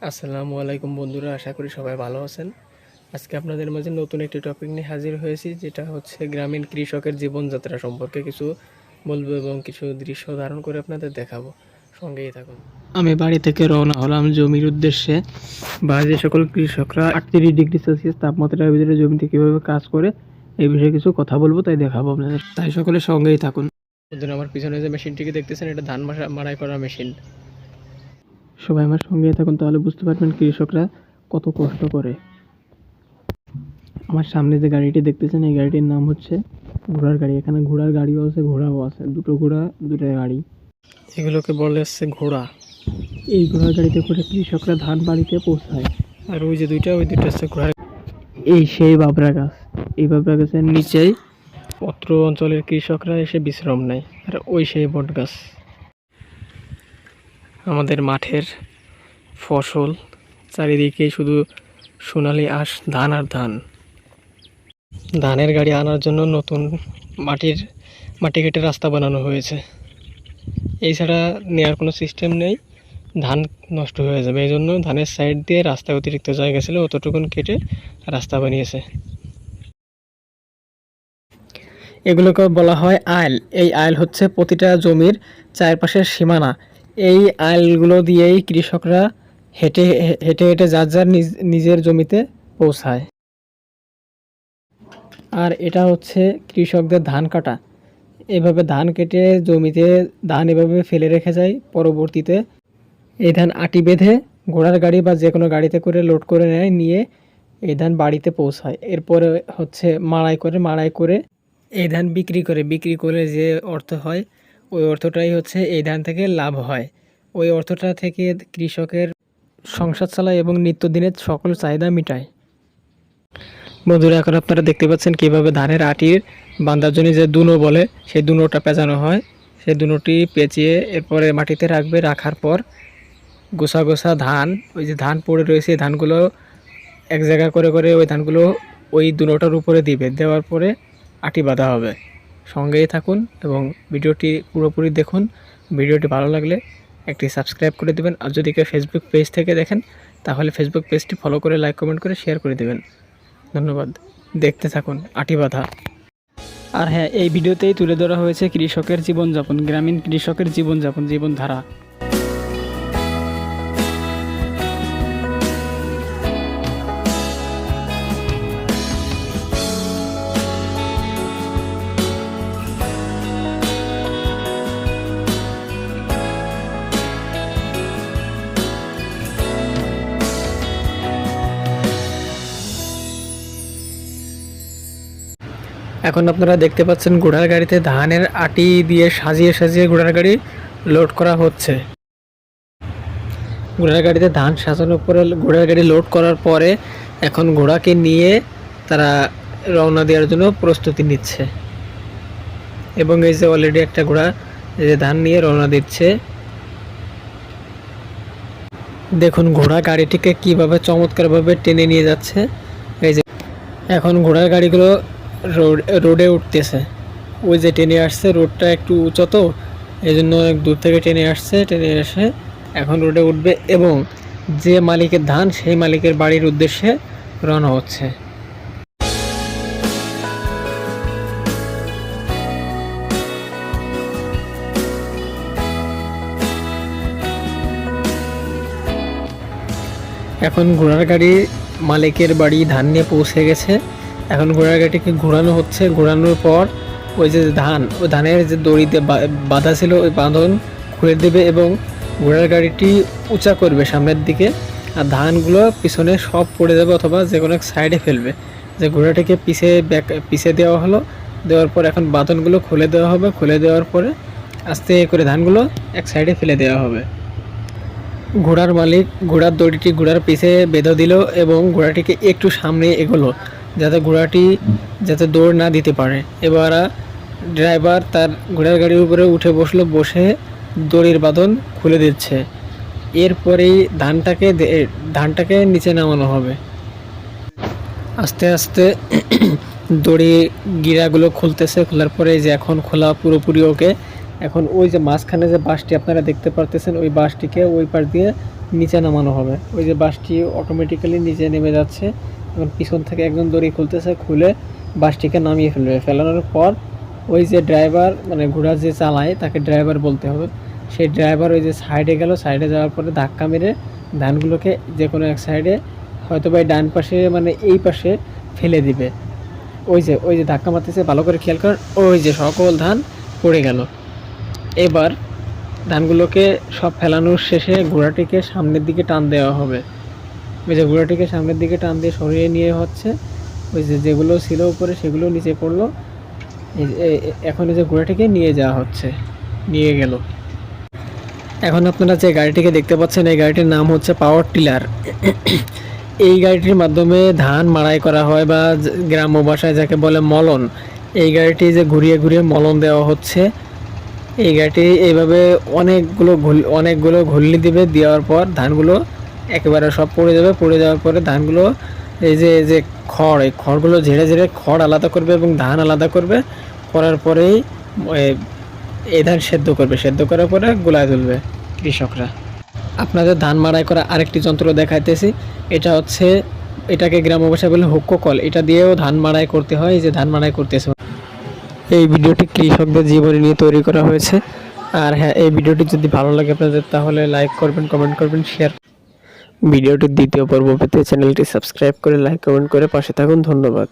আসসালামু আলাইকুম বন্ধুরা আশা করি সবাই ভালো আছেন। আজকে আপনাদের মাঝে নতুন একটি টপিক নিয়ে হাজির হয়েছি যেটা হচ্ছে গ্রামীণ কৃষকের জীবনযাত্রা সম্পর্কে কিছু বলব এবং কিছু দৃশ্য ধারণ করে আপনাদের দেখাবো। সঙ্গেই থাকুন। আমি বাড়ি থেকে রওনা হলাম জমির উদ্দেশ্যে। বা যে সকল কৃষকরা আটত্রিশ ডিগ্রি সেলসিয়াস তাপমাত্রার ভিতরে জমিতে কীভাবে কাজ করে এই বিষয়ে কিছু কথা বলব তাই দেখাবো আপনাদের। তাই সকলে সঙ্গেই থাকুন। আমার পিছনে যে মেশিনটিকে দেখতেছেন এটা ধান মাড়াই করা মেশিন সবাই আমার সঙ্গে থাকুন তাহলে বুঝতে পারবেন কৃষকরা কত কষ্ট করে। আমার সামনে যে গাড়িটি দেখতেছেন এই গাড়িটির নাম হচ্ছে ঘোড়ার গাড়ি। এখানে ঘোড়ার গাড়িও আছে ঘোড়াও আছে। দুটো ঘোড়া দুটো গাড়ি। এগুলোকে বলে হচ্ছে ঘোড়া। এই ঘোড়ার গাড়িতে করে কৃষকরা ধান বাড়িতে পৌঁছায়। আর ওই যে দুইটা ওই দুইটা হচ্ছে ঘোড়ার এই সেই বাবরা গাছ। এই বাবরা গাছের নিচেই অত্র অঞ্চলের কৃষকরা এসে বিশ্রাম নেয় আর ওই সেই বট গাছ। আমাদের মাঠের ফসল, চারিদিকে শুধু সোনালি আঁশ, ধান আর ধান। ধানের গাড়ি আনার জন্য নতুন মাটির, মাটি কেটে রাস্তা বানানো হয়েছে। এছাড়া নেওয়ার কোনো সিস্টেম নেই। ধান নষ্ট হয়ে যাবে। এই জন্য ধানের সাইড দিয়ে রাস্তায় অতিরিক্ত জায়গা ছিল, অতটুকুন কেটে রাস্তা বানিয়েছে। এগুলোকে বলা হয় আইল। এই আইল হচ্ছে প্রতিটা জমির চারপাশের সীমানা। এই আইলগুলো দিয়েই কৃষকরা হেঁটে হেঁটে হেঁটে যার যার নিজ, নিজের জমিতে পৌঁছায়। আর এটা হচ্ছে কৃষকদের ধান কাটা। এভাবে ধান কেটে জমিতে ধান এভাবে ফেলে রেখে যায়, পরবর্তীতে এই ধান আটি বেঁধে ঘোড়ার গাড়ি বা যে কোনো গাড়িতে করে লোড করে নেয়, নিয়ে এই ধান বাড়িতে পৌঁছায়। এরপরে হচ্ছে মাড়াই করে মাড়াই করে এই ধান বিক্রি করে। বিক্রি করে যে অর্থ হয় ওই অর্থটাই হচ্ছে এই ধান থেকে লাভ হয়। ওই অর্থটা থেকে কৃষকের সংসার চালায় এবং নিত্যদিনের সকল চাহিদা মিটায়। বন্ধুরা, এখন আপনারা দেখতে পাচ্ছেন কীভাবে ধানের আটির বান্দার জন্য যে দুনো বলে, সেই দুনোটা পেঁচানো হয়। সেই দুনোটি পেঁচিয়ে এরপরে মাটিতে রাখবে, রাখার পর গোসা গোসা ধান, ওই যে ধান পড়ে রয়েছে ধানগুলো এক জায়গা করে করে ওই ধানগুলো ওই দুনোটার উপরে দিবে। দেওয়ার পরে আটি বাঁধা হবে। সঙ্গেই থাকুন এবং ভিডিওটি পুরোপুরি দেখুন। ভিডিওটি ভালো লাগলে একটি সাবস্ক্রাইব করে দেবেন। আর যদি কেউ ফেসবুক পেজ থেকে দেখেন, তাহলে ফেসবুক পেজটি ফলো করে লাইক কমেন্ট করে শেয়ার করে দেবেন। ধন্যবাদ। দেখতে থাকুন, আটি বাধা। আর হ্যাঁ এই ভিডিওতেই তুলে ধরা হয়েছে কৃষকের জীবনযাপন, গ্রামীণ কৃষকের জীবনযাপন, জীবনধারা। এখন আপনারা দেখতে পাচ্ছেন ঘোড়ার গাড়িতে ধানের আটি দিয়ে সাজিয়ে সাজিয়ে ঘোড়ার গাড়ি লোড করা হচ্ছে। ঘোড়ার গাড়িতে ধান সাজানোর পরে ঘোড়ার গাড়ি লোড করার পরে এখন ঘোড়াকে নিয়ে তারা রওনা দেওয়ার জন্য প্রস্তুতি নিচ্ছে। এবং এই যে অলরেডি একটা ঘোড়া যে ধান নিয়ে রওনা দিচ্ছে। দেখুন ঘোড়া গাড়িটিকে কীভাবে চমৎকারভাবে টেনে নিয়ে যাচ্ছে। এই যে এখন ঘোড়ার গাড়িগুলো রোড উঠতেছে। ওই যে টেনে আসছে, রোডটা একটু উঁচু তো এই জন্য দূর থেকে টেনে আসছে টেনে এসে এখন রোডে উঠবে এবং যে মালিকের ধান, সেই মালিকের বাড়ির উদ্দেশ্যে রওনা হচ্ছে। এখন ঘোড়ার গাড়ি মালিকের বাড়ি ধান নিয়ে পৌঁছে গেছে। এখন ঘোড়ার গাড়িটিকে ঘোরানো হচ্ছে। ঘোরানোর পর ওই যে ধান, ওই ধানের যে দড়িতে বাঁধা ছিল ওই বাঁধন খুলে দেবে এবং ঘোড়ার গাড়িটি উঁচা করবে সামনের দিকে। আর ধানগুলো পিছনে সব পড়ে যাবে অথবা যে কোনো এক সাইডে ফেলবে। যে ঘোড়াটিকে পিছে ব্যাক, পিছে দেওয়া হলো, দেওয়ার পর এখন বাঁধনগুলো খুলে দেওয়া হবে। খুলে দেওয়ার পরে আস্তে করে ধানগুলো এক সাইডে ফেলে দেওয়া হবে। ঘোড়ার মালিক ঘোড়ার দড়িটি ঘোড়ার পিছে বেঁধে দিল এবং ঘোড়াটিকে একটু সামনে এগোলো। যাতে ঘোড়াটি যাতে দৌড় না দিতে পারে। এবার ড্রাইভার তার ঘোড়ার গাড়ির উপরে উঠে বসল, বসে দড়ির বাঁধন খুলে দিচ্ছে। এরপরেই ধানটাকে ধানটাকে নিচে নামানো হবে। আস্তে আস্তে দড়ি গিরাগুলো খুলতেছে, খোলার পরে যে এখন খোলা পুরোপুরি ওকে, এখন ওই যে মাঝখানে যে বাসটি আপনারা দেখতে পারতেছেন, ওই বাসটিকে ওই পাশ দিয়ে নিচে নামানো হবে। ওই যে বাসটি অটোমেটিক্যালি নিচে নেমে যাচ্ছে। এবং পিছন থেকে একজন দড়ি খুলতেছে, খুলে বাসটিকে নামিয়ে ফেলবে। ফেলানোর পর ওই যে ড্রাইভার মানে ঘোড়া যে চালায়, তাকে ড্রাইভার বলতে হবে। সেই ড্রাইভার ওই যে সাইডে গেল সাইডে যাওয়ার পরে ধাক্কা মেরে ধানগুলোকে যে কোনো এক সাইডে হয়তো বা ডান পাশে মানে এই পাশে ফেলে দিবে। ওই যে ওই যে ধাক্কা মারতেছে, ভালো করে খেয়াল করেন ওই যে সকল ধান পড়ে গেল। এবার ধানগুলোকে সব ফেলানোর শেষে ঘোড়াটিকে সামনের দিকে টান দেওয়া হবে। ওই যে ঘোড়াটিকে সামনের দিকে টান দিয়ে সরিয়ে নিয়ে হচ্ছে, ওই যে যেগুলো ছিল উপরে সেগুলো নিচে পড়ল। এখন এই যে ঘোড়াটিকে নিয়ে যাওয়া হচ্ছে, নিয়ে গেল। এখন আপনারা যে গাড়িটিকে দেখতে পাচ্ছেন, এই গাড়িটির নাম হচ্ছে পাওয়ার টিলার। এই গাড়িটির মাধ্যমে ধান মাড়াই করা হয় বা গ্রাম্য ভাষায় যাকে বলে মলন, এই গাড়িটি যে ঘুরিয়ে ঘুরিয়ে মলন দেওয়া হচ্ছে, এই গাড়িটি এইভাবে অনেকগুলো অনেকগুলো ঘুরলি দিবে, দেওয়ার পর ধানগুলো একেবারে সব পড়ে যাবে, পড়ে যাওয়ার পরে ধানগুলো এই যে এই যে খড়, এই খড়গুলো ঝেড়ে ঝেড়ে খড় আলাদা করবে এবং ধান আলাদা করবে, করার পরেই এই ধান সেদ্ধ করবে। সেদ্ধ করার পরে গোলায় তুলবে কৃষকরা। আপনাদের ধান মাড়াই করা আরেকটি যন্ত্র দেখাইতেছি। এটা হচ্ছে, এটাকে গ্রাম্য ভাষায় বলে হুক্কো কল। এটা দিয়েও ধান মাড়াই করতে হয়, এই যে ধান মাড়াই করতেছে। এই ভিডিওটি কৃষকদের জীবনী নিয়ে তৈরি করা হয়েছে। আর হ্যাঁ এই ভিডিওটি যদি ভালো লাগে আপনাদের, তাহলে লাইক করবেন কমেন্ট করবেন শেয়ার ভিডিওটির দ্বিতীয় পর্ব পেতে চ্যানেলটি সাবস্ক্রাইব করে লাইক কমেন্ট করে পাশে থাকুন ধন্যবাদ।